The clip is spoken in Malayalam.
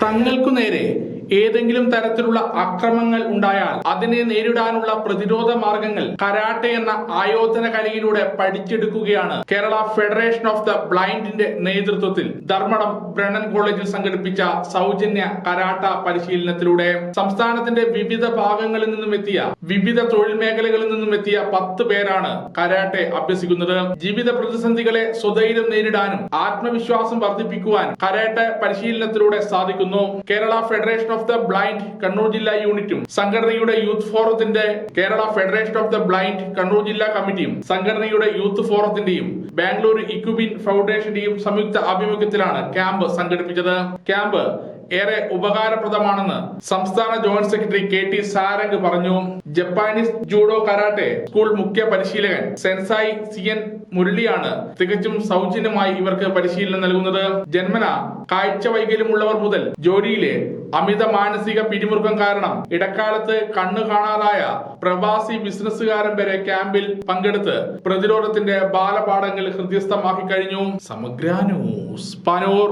തങ്ങൾക്കു നേരെ ഏതെങ്കിലും തരത്തിലുള്ള അക്രമങ്ങൾ ഉണ്ടായാൽ അതിനെ നേരിടാനുള്ള പ്രതിരോധ മാർഗങ്ങൾ കരാട്ടെ എന്ന ആയോധന കലയിലൂടെ പഠിച്ചെടുക്കുകയാണ് കേരള ഫെഡറേഷൻ ഓഫ് ദ ബ്ലൈൻഡിന്റെ നേതൃത്വത്തിൽ. ധർമ്മടം ബ്രണ്ണൻ കോളേജിൽ സംഘടിപ്പിച്ച സൗജന്യ കരാട്ട പരിശീലനത്തിലൂടെ സംസ്ഥാനത്തിന്റെ വിവിധ ഭാഗങ്ങളിൽ നിന്നും എത്തിയ വിവിധ തൊഴിൽ മേഖലകളിൽ നിന്നും എത്തിയ പത്ത് പേരാണ് കരാട്ടെ അഭ്യസിക്കുന്നത്. ജീവിത പ്രതിസന്ധികളെ സ്വധൈര്യം നേരിടാനും ആത്മവിശ്വാസം വർദ്ധിപ്പിക്കുവാൻ കരാട്ടെ പരിശീലനത്തിലൂടെ സാധിക്കുന്നു. Kerala federation of the blind Kannur ജില്ലാ യൂണിറ്റും സംഘടനയുടെ യൂത്ത് ഫോറത്തിന്റെ Kerala federation of the blind Kannur ജില്ലാ കമ്മിറ്റിയും സംഘടനയുടെ യൂത്ത് ഫോറത്തിന്റെയും ബാംഗ്ലൂർ ഇക്യുബിൻ ഫൗണ്ടേഷന്റെയും സംയുക്ത ആഭിമുഖ്യത്തിലാണ് ക്യാമ്പ് സംഘടിപ്പിച്ചത്. ക്യാമ്പ് ഏറെ ഉപകാരപ്രദമാണെന്ന് സംസ്ഥാന joint secretary K T Sarang പറഞ്ഞു. ജപ്പാനീസ് ജൂഡോ കരാട്ടെ സ്കൂൾ മുഖ്യ പരിശീലകൻ സെൻസായി സി എൻ മുരളിയാണ് തികച്ചും സൗജന്യമായി ഇവർക്ക് പരിശീലനം നൽകുന്നത്. ജന്മന കാഴ്ച വൈകല്യമുള്ളവർ മുതൽ ജോലിയിലെ അമിത മാനസിക പിരിമുറുക്കം കാരണം ഇടക്കാലത്ത് കണ്ണു കാണാതായ പ്രവാസി ബിസിനസ്സുകാരൻ വരെ ക്യാമ്പിൽ പങ്കെടുത്ത് പ്രതിരോധത്തിന്റെ ബാലപാഠങ്ങൾ ഹൃദ്യസ്ഥമാക്കി കഴിഞ്ഞു. സമഗ്ര ന്യൂസ് പനൂർ.